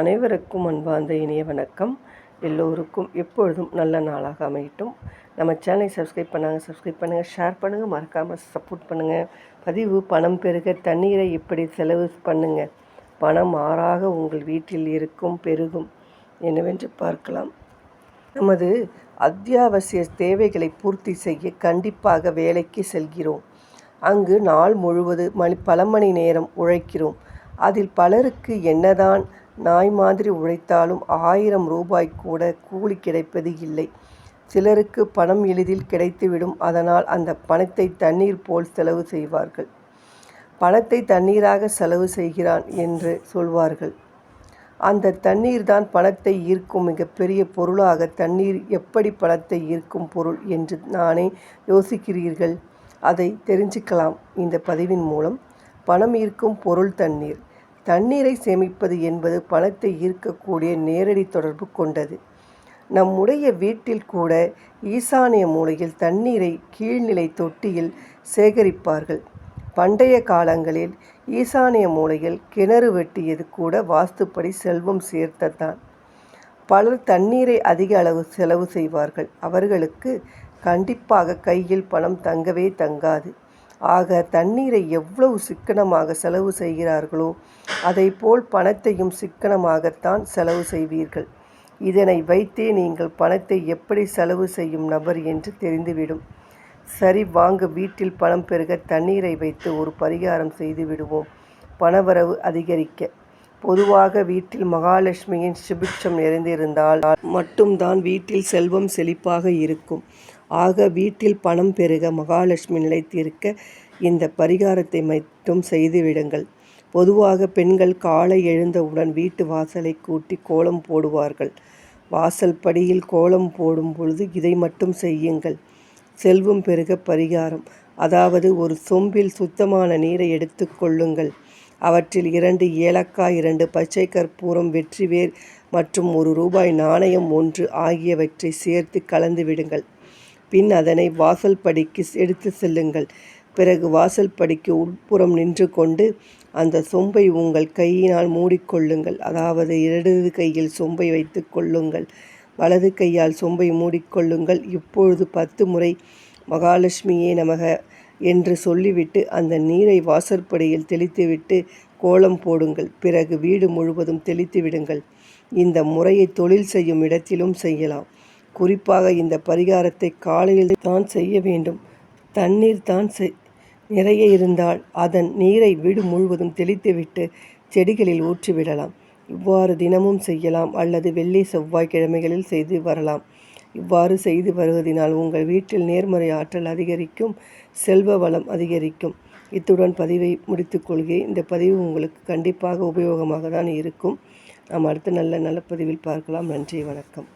அனைவருக்கும் அன்பார்ந்த இனிய வணக்கம். எல்லோருக்கும் எப்பொழுதும் நல்ல நாளாக அமையட்டும். நம்ம சேனலை சப்ஸ்கிரைப் பண்ணாங்க சப்ஸ்கிரைப் பண்ணுங்கள் ஷேர் பண்ணுங்கள் மறக்காமல் சப்போர்ட் பண்ணுங்கள் பதிவு பணம் பெருக தண்ணீரை இப்படி செலவு பண்ணுங்கள் பணம் ஆறாக உங்கள் வீட்டில் இருக்கும் பெருகும். என்னவென்று பார்க்கலாம். நமது அத்தியாவசிய தேவைகளை பூர்த்தி செய்ய கண்டிப்பாக வேலைக்கு செல்கிறோம். அங்கு நாள் முழுவது மணி பல மணி நேரம் உழைக்கிறோம். அதில் பலருக்கு என்னதான் நாய் மாதிரி உழைத்தாலும் ஆயிரம் ரூபாய் கூட கூலி கிடைப்பது இல்லை. சிலருக்கு பணம் எளிதில் கிடைத்துவிடும். அதனால் அந்த பணத்தை தண்ணீர் போல் செலவு செய்வார்கள். பணத்தை தண்ணீராக செலவு செய்கிறான் என்று சொல்வார்கள். அந்த தண்ணீர் தான் பணத்தை ஈர்க்கும் மிகப்பெரிய பொருளாக தண்ணீர் எப்படி பணத்தை ஈர்க்கும் பொருள் என்று நானே யோசிக்கிறீர்கள்? அதை தெரிஞ்சுக்கலாம் இந்த பதிவின் மூலம். பணம் ஈர்க்கும் பொருள் தண்ணீர். தண்ணீரை சேமிப்பது என்பது பணத்தை ஈர்க்கக்கூடிய நேரடி தொடர்பு கொண்டது. நம்முடைய வீட்டில் கூட ஈசானிய மூலையில் தண்ணீரை கீழ்நிலை தொட்டியில் சேகரிப்பார்கள். பண்டைய காலங்களில் ஈசானிய மூலையில் கிணறு வெட்டியது கூட வாஸ்துப்படி செல்வம் சேர்த்ததான் பலர் தண்ணீரை அதிக அளவு செலவு செய்வார்கள். அவர்களுக்கு கண்டிப்பாக கையில் பணம் தங்கவே தங்காது. ஆக தண்ணீரை எவ்வளவு சிக்கனமாக செலவு செய்கிறார்களோ போல் பணத்தையும் சிக்கனமாகத்தான் செலவு செய்வீர்கள். இதனை வைத்தே நீங்கள் பணத்தை எப்படி செலவு செய்யும் நபர் என்று தெரிந்துவிடும். சரி வாங்க வீட்டில் பணம் பெருக தண்ணீரை வைத்து ஒரு பரிகாரம் செய்து விடுவோம். பணவரவு அதிகரிக்க. பொதுவாக வீட்டில் மகாலட்சுமியின் சுபிட்சம் நிறைந்திருந்தால் மட்டும்தான் வீட்டில் செல்வம் செழிப்பாக இருக்கும். ஆக வீட்டில் பணம் பெருக மகாலட்சுமி நிலைத்திருக்க இந்த பரிகாரத்தை மட்டும் செய்துவிடுங்கள். பொதுவாக பெண்கள் காலை எழுந்தவுடன் வீட்டு வாசலை கூட்டி கோலம் போடுவார்கள். வாசல் படியில் கோலம் போடும் பொழுது இதை மட்டும் செய்யுங்கள். செல்வம் பெருக பரிகாரம். அதாவது ஒரு சொம்பில் சுத்தமான நீரை எடுத்துக்கொள்ளுங்கள் அவற்றில் இரண்டு ஏலக்காய் இரண்டு பச்சை கற்பூரம் வெற்றிவேர் மற்றும் ஒரு ரூபாய் நாணயம் ஒன்று ஆகியவற்றை சேர்த்து கலந்து விடுங்கள். பின் அதனை வாசல் படிக்கு எடுத்து செல்லுங்கள். பிறகு வாசல் படிக்கு உட்புறம் நின்று கொண்டு அந்த சொம்பை உங்கள் கையினால் மூடிக்கொள்ளுங்கள். அதாவது இடது கையில் சொம்பை வைத்து கொள்ளுங்கள். வலது கையால் சொம்பை மூடிக்கொள்ளுங்கள். இப்பொழுது பத்து முறை மகாலட்சுமியே நமக என்று சொல்லிவிட்டு அந்த நீரை வாசற்படியில் தெளித்துவிட்டு கோலம் போடுங்கள். பிறகு வீடு முழுவதும் தெளித்து விடுங்கள் இந்த முறையை தொழில் செய்யும் இடத்திலும் செய்யலாம். குறிப்பாக இந்த பரிகாரத்தை காலையில் தான் செய்ய வேண்டும். தண்ணீர் தான் செய் நிறைய இருந்தால் அதன் நீரை வீடு முழுவதும் தெளித்துவிட்டு செடிகளில் ஊற்றிவிடலாம் இவ்வாறு தினமும் செய்யலாம் அல்லது வெள்ளி செவ்வாய் கிழமைகளில் செய்து வரலாம். இவ்வாறு செய்து வருவதனால் உங்கள் வீட்டில் நேர்மறை ஆற்றல் அதிகரிக்கும் செல்வ வளம் அதிகரிக்கும். இத்துடன் பதிவை முடித்துக்கொள்கிறேன் இந்த பதிவு உங்களுக்கு கண்டிப்பாக உபயோகமாக தான் இருக்கும். நாம் அடுத்த நல்ல நல்ல பதிவில் பார்க்கலாம். நன்றி வணக்கம்.